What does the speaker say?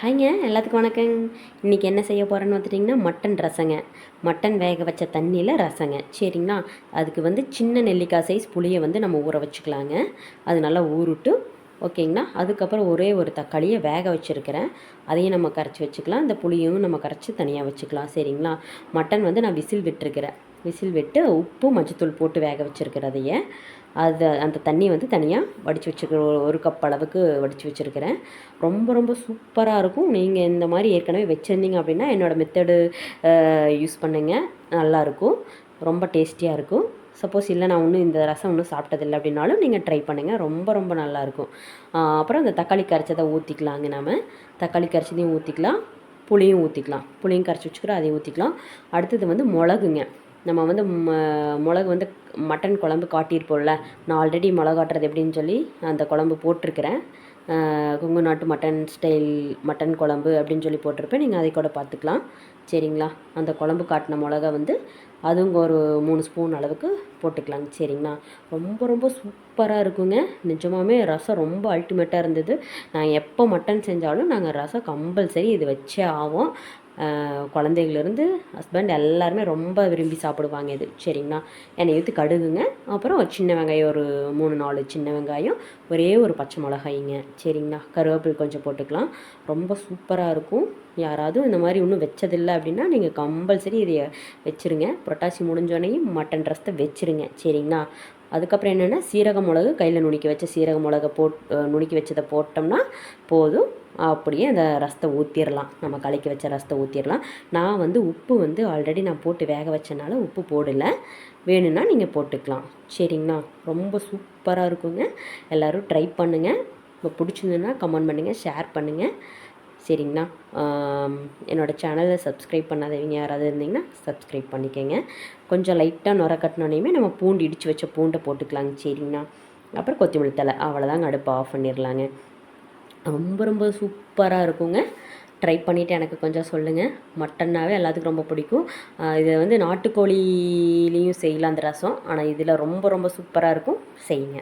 ஹாய்ங்க எல்லாத்துக்கும் வணக்கம் இன்றைக்கி என்ன செய்ய போகிறேன்னு வந்துட்டிங்கன்னா மட்டன் ரசங்க. மட்டன் வேக வச்ச தண்ணியில் ரசங்க. சரிங்களா? அதுக்கு வந்து சின்ன நெல்லிக்காய் சைஸ் புளியை வந்து நம்ம ஊற வச்சுக்கலாங்க. அது நல்லா ஊறுட்டு ஓகேங்களா? அதுக்கப்புறம் ஒரே ஒரு தக்காளியை வேக வச்சுருக்கிறேன். அதையும் நம்ம கரைச்சி வச்சுக்கலாம். இந்த புளியும் நம்ம கரைச்சி தனியாக வச்சுக்கலாம். சரிங்களா? மட்டன் வந்து நான் விசில் விட்டுருக்கிறேன். விசில் விட்டு உப்பு மஞ்சத்தூள் போட்டு வேக வச்சுருக்கிறதைய. அது அந்த தண்ணி வந்து தனியாக வடித்து வச்சுருக்கிற ஒரு கப் அளவுக்கு வடித்து வச்சுருக்கிறேன். ரொம்ப ரொம்ப சூப்பராக இருக்கும். நீங்கள் இந்த மாதிரி ஏற்கனவே வச்சுருந்தீங்க அப்படின்னா என்னோடய மெத்தடு யூஸ் பண்ணுங்கள் நல்லாயிருக்கும் ரொம்ப டேஸ்டியாக இருக்கும். சப்போஸ் இல்லை நான் ஒன்றும் இந்த ரசம் ஒன்றும் சாப்பிட்டதில்லை அப்படின்னாலும் நீங்கள் ட்ரை பண்ணுங்கள் ரொம்ப ரொம்ப நல்லாயிருக்கும் அப்புறம் அந்த தக்காளி கரைச்சதை ஊற்றிக்கலாங்க நம்ம தக்காளி கரைச்சதையும் ஊற்றிக்கலாம் புளியும் ஊற்றிக்கலாம் புளியும் கரைச்சி வச்சுக்கிறோம் அதையும் ஊற்றிக்கலாம் அடுத்தது வந்து மிளகுங்க. நம்ம வந்து ம மிளகு வந்து மட்டன் குழம்பு காட்டியிருப்போம்ல நான் ஆல்ரெடி மிளகாட்டுறது எப்படின்னு சொல்லி அந்த குழம்பு போட்டிருக்கிறேன். கொங்கு நாட்டு மட்டன் ஸ்டைல் மட்டன் குழம்பு அப்படின்னு சொல்லி போட்டிருப்பேன். நீங்கள் அதை கூட பார்த்துக்கலாம். சரிங்களா? அந்த குழம்பு காட்டின மிளகா வந்து அதுவும் ஒரு மூணு ஸ்பூன் அளவுக்கு போட்டுக்கலாங்க. சரிங்களா? ரொம்ப ரொம்ப சூப்பராக இருக்குங்க. நிஜமாகவே ரசம் ரொம்ப அல்டிமேட்டாக இருந்தது. நான் எப்போ மட்டன் செஞ்சாலும் நாங்கள் ரசம் கம்பல்சரி இது வச்சே ஆகும் குழந்தைகள்லேருந்து ஹஸ்பண்ட் எல்லாருமே ரொம்ப விரும்பி சாப்பிடுவாங்க இது. சரிங்களா? எண்ணெய் ஊற்றி கடுகுங்க. அப்புறம் சின்ன வெங்காயம் ஒரு மூணு நாலு சின்ன வெங்காயம் ஒரே ஒரு பச்சை மிளகாய்ங்க. சரிங்களா? கருவேப்பில் கொஞ்சம் போட்டுக்கலாம். ரொம்ப சூப்பராக இருக்கும். யாராவது இந்த மாதிரி இன்னும் வச்சதில்லை அப்படின்னா நீங்கள் கம்பல்சரி இதை வச்சுருங்க. புரட்டாசி முடிஞ்சோடனையும் மட்டன் ரசத்தை வச்சுருங்க. சரிங்களா? அதுக்கப்புறம் என்னென்னா சீரக மிளகு கையில் நுணுக்கி வச்ச சீரக மிளகை போட் நுணுக்கி வச்சதை போட்டோம்னா போதும். அப்படியே அந்த ரசத்தை ஊற்றிடலாம் நம்ம கலக்கி வச்ச ரசத்தை ஊற்றிடலாம் நான் வந்து உப்பு வந்து ஆல்ரெடி நான் போட்டு வேக வச்சனால உப்பு போடலை. வேணும்னா நீங்கள் போட்டுக்கலாம். சரிங்களா? ரொம்ப சூப்பராக இருக்குங்க. எல்லோரும் ட்ரை பண்ணுங்கள் இப்போ பிடிச்சிருந்ததுன்னா கமெண்ட் பண்ணுங்கள் ஷேர் பண்ணுங்கள் சரிங்கண்ணா. என்னோடய சேனலை சப்ஸ்கிரைப் பண்ணாதவங்க யாராவது இருந்தீங்கன்னா சப்ஸ்கிரைப் பண்ணிக்கோங்க. கொஞ்சம் லைட்டாக நுர கட்டினோடையுமே நம்ம பூண்டு இடித்து வச்ச பூண்டை போட்டுக்கலாங்க. சரிங்கண்ணா. அப்புறம் கொத்தமல்லி தலை அவ்வளோதாங்க அடுப்பை ஆஃப் பண்ணிடலாங்க ரொம்ப ரொம்ப சூப்பராக இருக்குங்க. ட்ரை பண்ணிவிட்டு எனக்கு கொஞ்சம் சொல்லுங்கள் மட்டன்னாவே எல்லாத்துக்கும் ரொம்ப பிடிக்கும். இதை வந்து நாட்டுக்கோழிலையும் செய்யலாம் அந்த ரசம். ஆனால் இதில் ரொம்ப ரொம்ப சூப்பராக இருக்கும். செய்யுங்க.